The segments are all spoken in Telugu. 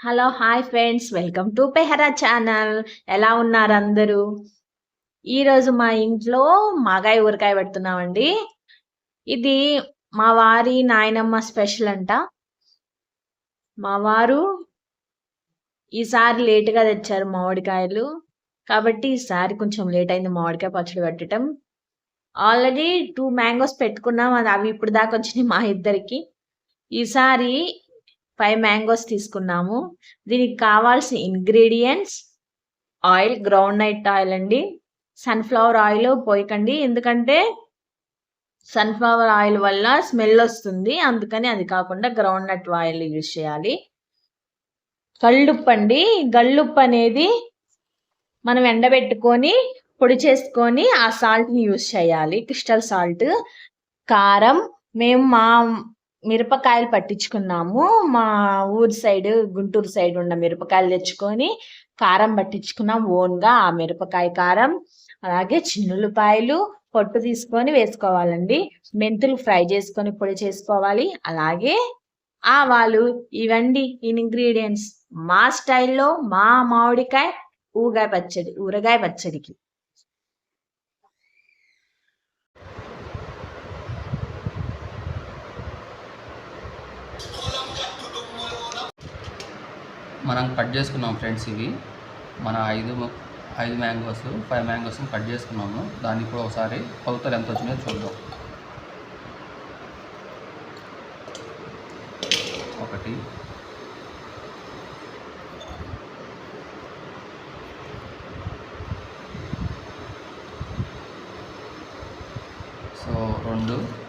Hello hi friends welcome to Pehara channel ఎలా ఉన్నారు అందరూ? ఈరోజు మా ఇంట్లో మాగాయ ఊరకాయ పెడుతున్నామండి. ఇది మా వారి నాయనమ్మ స్పెషల్ అంట. మా వారు ఈసారి లేటుగా తెచ్చారు మామిడికాయలు. కాబట్టి ఈసారి కొంచెం లేట్ అయింది మామిడికాయ పచ్చడి పెట్టడం ఆల్రెడీ టూ మ్యాంగోస్ పెట్టుకున్నాం. అది అవి ఇప్పుడు దాకా వచ్చినాయి మా ఇద్దరికి. ఈసారి ఫైవ్ మ్యాంగోస్ తీసుకున్నాము. దీనికి కావాల్సిన ingredients oil groundnut oil అండి. సన్ఫ్లవర్ ఆయిల్ పోయకండి. ఎందుకంటే సన్ఫ్లవర్ ఆయిల్ వల్ల స్మెల్ వస్తుంది. అందుకని అది కాకుండా గ్రౌండ్ నట్ ఆయిల్ యూజ్ చేయాలి. గళ్ళుప్పు అండి గళ్ళుప్పు అనేది మనం ఎండబెట్టుకొని పొడి చేసుకొని ఆ సాల్ట్ని యూజ్ చేయాలి. క్రిస్టల్ సాల్ట్ కారం. మేము మా మిరపకాయలు పట్టించుకున్నాము. మా ఊరి సైడ్ గుంటూరు సైడ్ ఉన్న మిరపకాయలు తెచ్చుకొని కారం పట్టించుకున్నాం ఓన్గా ఆ మిరపకాయ కారం. అలాగే చిన్నులపాయలు పొట్టు తీసుకొని వేసుకోవాలండి. మెంతులు ఫ్రై చేసుకొని పొడి చేసుకోవాలి. అలాగే ఆవాలు ఇవండి ఇంగ్రీడియంట్స్. మా స్టైల్లో మా మామిడికాయ ఊగాయ పచ్చడి ఊరగాయ పచ్చడికి. మనం కట్ చేసుకున్నాం ఫ్రెండ్స్ ఇవి. మన ఐదు ఐదు మ్యాంగోస్ ఫైవ్ మ్యాంగోస్ కట్ చేసుకున్నాము. దాన్ని కూడా ఒకసారి కొలతలు ఎంత వచ్చినాయో చూద్దాం. ఒకటి. సో రెండు.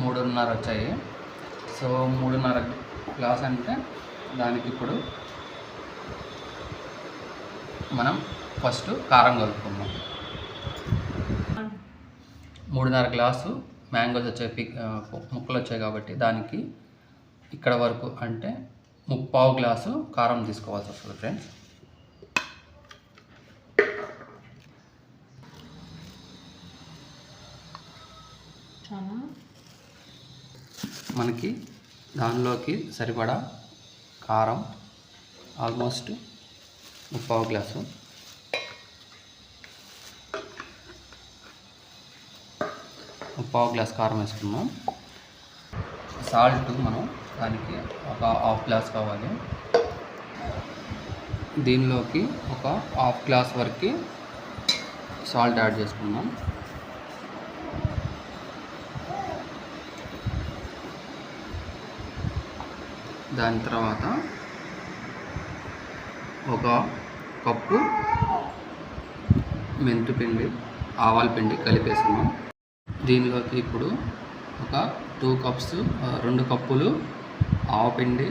మూడున్నర వచ్చాయి సో మూడున్నర గ్లాస్ అంటే దానికి ఇప్పుడు మనం ఫస్ట్ కారం కలుపుకుందాం. మూడున్నర గ్లాసు మ్యాంగోస్ వచ్చాయి పిక్ ముక్కలు వచ్చాయి కాబట్టి దానికి ఇక్కడ వరకు అంటే ముప్పావు గ్లాసు కారం తీసుకోవాల్సి వస్తుంది ఫ్రెండ్స్. మనకి దానిలోకి సరిపడా కారం ఆల్మోస్ట్ ముప్పావు గ్లాసు. ముప్పావు గ్లాస్ కారం వేసుకున్నాం సాల్ట్ మనం దానికి ఒక హాఫ్ గ్లాస్ కావాలి. దీనిలోకి ఒక హాఫ్ గ్లాస్ వరకు సాల్ట్ యాడ్ చేసుకున్నాం దాని తర్వాత ఒక కప్పు మెంతు పిండి ఆవాల పిండి కలిపేసాము దీనిలోకి ఇప్పుడు ఒక టూ కప్స్ రెండు కప్పులు ఆవపిండి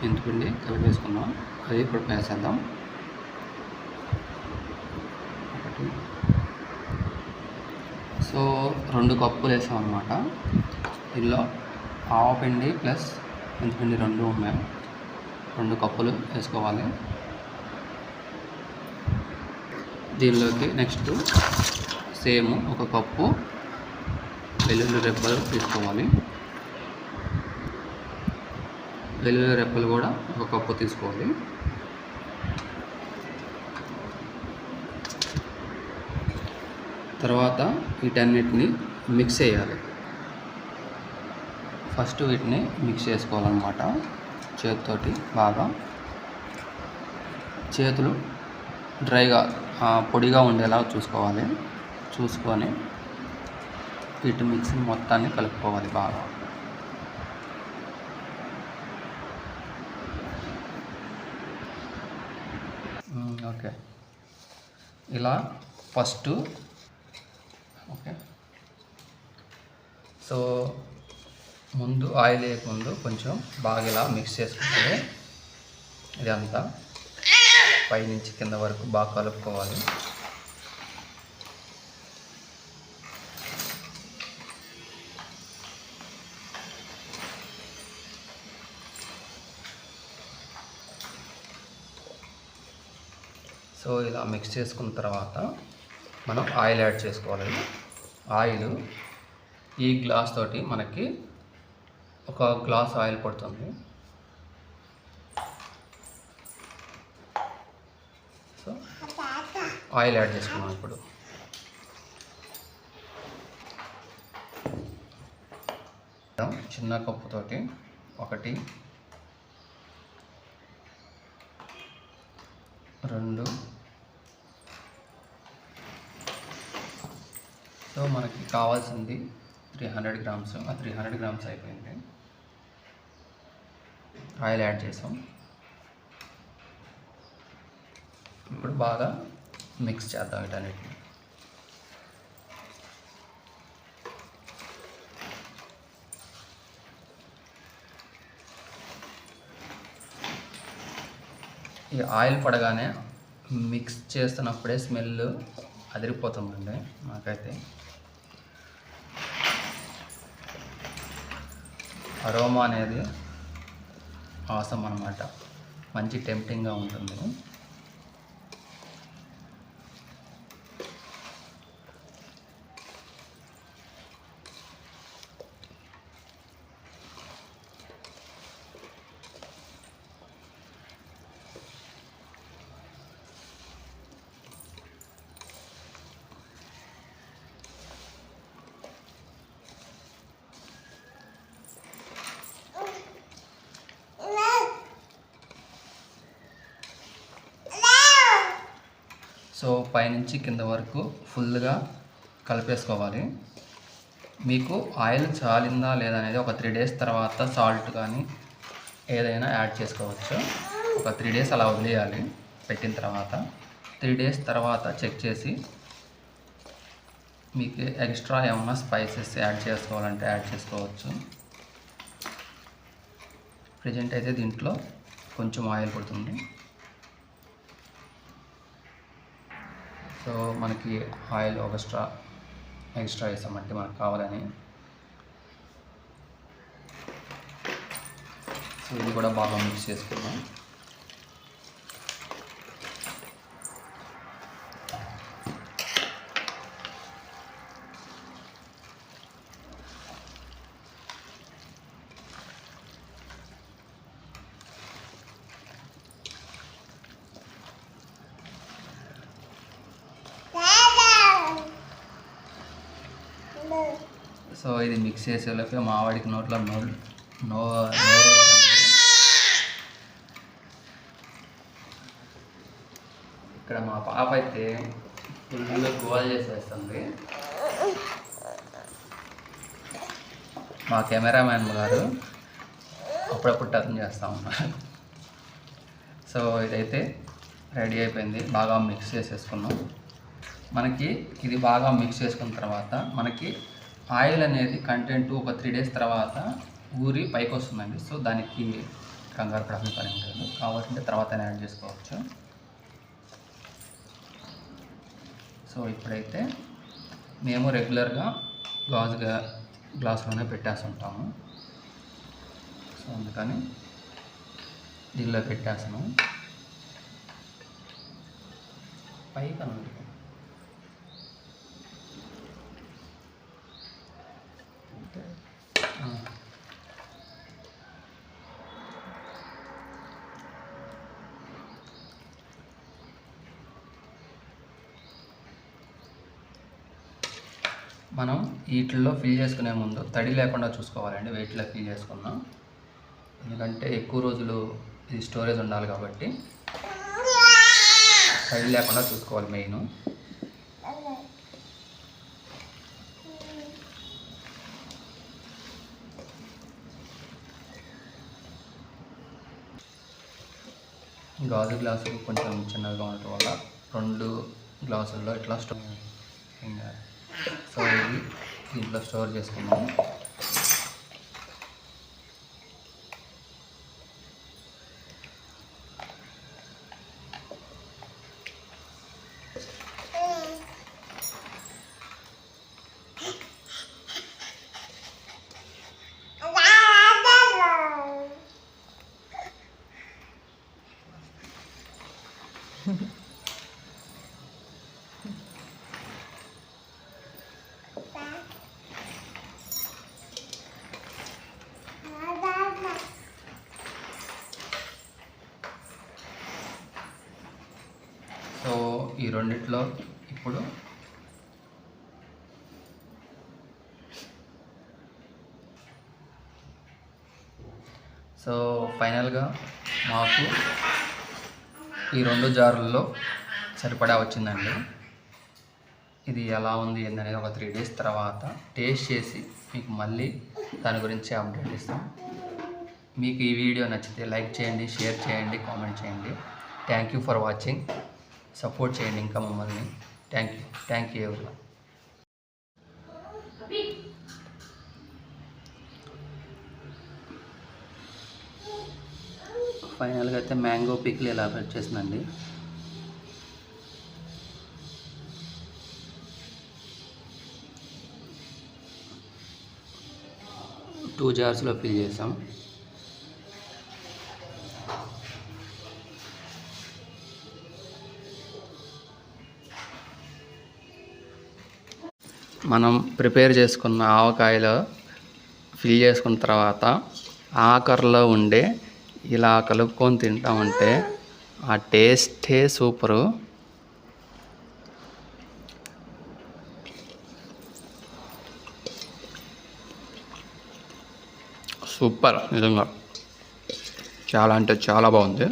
మెంతిపిండి కలిపేసుకున్నాం. అది ఇప్పుడు వేసేద్దాం ఒకటి. సో రెండు కప్పులు వేసాం అనమాట దీనిలో ఆవపిండి ప్లస్ మెంతిపిండి రెండు ఉన్నాయి. రెండు కప్పులు వేసుకోవాలి. దీనిలోకి నెక్స్ట్ సేమ్ ఒక కప్పు వెల్లుల్లి రెప్పలు తీసుకోవాలి. వెల్లుల్లి రెప్పలు కూడా ఒక కప్పు తీసుకోవాలి. తర్వాత వీటన్నిటిని మిక్స్ చేయాలి. ఫస్ట్ వీటిని మిక్స్ చేసుకోవాలన్నమాట. చేతితోటి బాగా. చేతులు డ్రైగా పొడిగా ఉండేలా చూసుకోవాలి. చూసుకొని వీటి మిక్సింగ్ మొత్తాన్ని కలుపుకోవాలి బాగా. ఓకే. ఇలా ఫస్ట్ ఓకే. సో ముందు ఆయిల్ వేయకముందు కొంచెం బాగా ఇలా మిక్స్ చేసుకుంటే ఇదంతా పైనుంచి కింద వరకు బాగా కలుపుకోవాలి. సో ఇలా మిక్స్ చేసుకున్న తర్వాత మనం ఆయిల్ యాడ్ చేసుకోవాలి. ఆయిల్ ఈ గ్లాస్ తోటి మనకి ఒక గ్లాస్ ఆయిల్ పడుతుంది. సో ఆయిల్ యాడ్ చేసుకున్నాం ఇప్పుడు. చిన్న కప్పుతోటి ఒకటి రెండు. సో మనకి కావాల్సింది త్రీ హండ్రెడ్ గ్రామ్స్ ఆ త్రీ హండ్రెడ్ గ్రామ్స్ అయిపోయింది. ఆయిల్ యాడ్ చేసాం. ఇప్పుడు బాగా మిక్స్ చేద్దాం వీటన్నిటిని. ఈ ఆయిల్ పడగానే మిక్స్ చేస్తున్నప్పుడే స్మెల్ అదిరిపోతుందండి నాకైతే. అరోమా అనేది ఆసం అనమాట మంచి టెంప్టింగ్గా ఉంటుంది. సో పైనుంచి కింద వరకు ఫుల్గా కలిపేసుకోవాలి. మీకు ఆయిల్ చాలిందా లేదా అనేది ఒక త్రీ డేస్ తర్వాత సాల్ట్ కానీ ఏదైనా యాడ్ చేసుకోవచ్చు. ఒక త్రీ డేస్ అలా వదిలేయాలి పెట్టిన తర్వాత. త్రీ డేస్ తర్వాత చెక్ చేసి మీకు ఎక్స్ట్రా ఏమన్నా స్పైసెస్ యాడ్ చేసుకోవాలంటే యాడ్ చేసుకోవచ్చు. ప్రజెంట్ అయితే దీంట్లో కొంచెం ఆయిల్ పడుతుంది. సో మనకి ఆయిల్ ఒక ఎక్స్ట్రా ఎక్స్ట్రా వేసామంటే మనకు కావాలని. సో ఇది కూడా బాగా మిక్స్ చేసుకున్నాం సో ఇది మిక్స్ చేసేలోకి మావాడికి నోట్లో నో నో నోరు ఇక్కడ మా పాప అయితే ఫుల్ గోల్ చేసేస్తుంది. మా కెమెరామ్యాన్ గారు అప్పుడప్పుడు టర్న్ చేస్తూ ఉన్నారు. సో ఇదైతే రెడీ అయిపోయింది. బాగా మిక్స్ చేసేసుకున్నాం. మనకి ఇది బాగా మిక్స్ చేసుకున్న తర్వాత మనకి ఆయిల్ అనేది కంటెంట్ ఒక త్రీ డేస్ తర్వాత ఊరి పైకి వస్తుందండి సో దానికి కంగారు పడాల్సిన పని ఉంటుంది లేదు. కావాలంటే తర్వాత యాడ్ చేసుకోవచ్చు. సో ఇప్పుడైతే మేము రెగ్యులర్గా గాజు గా- గ్లాసులోనే పెట్టేస్తుంటాము సో అందుకని దీనిలో పెట్టేసాము పైకి అన్నట్టు ఆ. మనం వీటిల్లో ఫిల్ చేసుకునే ముందు తడి లేకుండా చూసుకోవాలండి వెయిట్లో ఫిల్ చేసుకున్నాం ఎందుకంటే ఎక్కువ రోజులు ఇది స్టోరేజ్ ఉండాలి కాబట్టి తడి లేకుండా చూసుకోవాలి మెయిన్. గాజు గ్లాసు కొంచెం చిన్నగా ఉండటం వల్ల రెండు గ్లాసుల్లో ఇట్లా స్టోర్ ఇంకా సో ఇది దీంట్లో స్టోర్ చేసుకున్నాము. రెండిట్లో ఇప్పుడు సో ఫైనల్గా మాకు ఈ రెండు జారుల్లో సరిపడా వచ్చిందండి. ఇది ఎలా ఉంది ఏందనేది ఒక త్రీ డేస్ తర్వాత టేస్ట్ చేసి మీకు మళ్ళీ దాని గురించి అప్డేట్ ఇస్తాం. మీకు ఈ వీడియో నచ్చితే లైక్ చేయండి షేర్ చేయండి కామెంట్ చేయండి. Thank you for watching support చేయండి ఇంకా మమ్మల్ని. థ్యాంక్ యూ థ్యాంక్ యూ ఎవరి ఫైనల్గా అయితే మ్యాంగో పిక్లు ఇలా వచ్చేసిందండి టూ జార్స్లో ఫిల్ చేసాం. మనం ప్రిపేర్ చేసుకున్న ఆవకాయలో ఫిల్ చేసుకున్న తర్వాత ఆఖరిలో ఉండే ఇలా కలుపుకొని తింటామంటే ఆ టేస్టే సూపరు. సూపర్ నిజంగా. చాలా అంటే చాలా బాగుంది.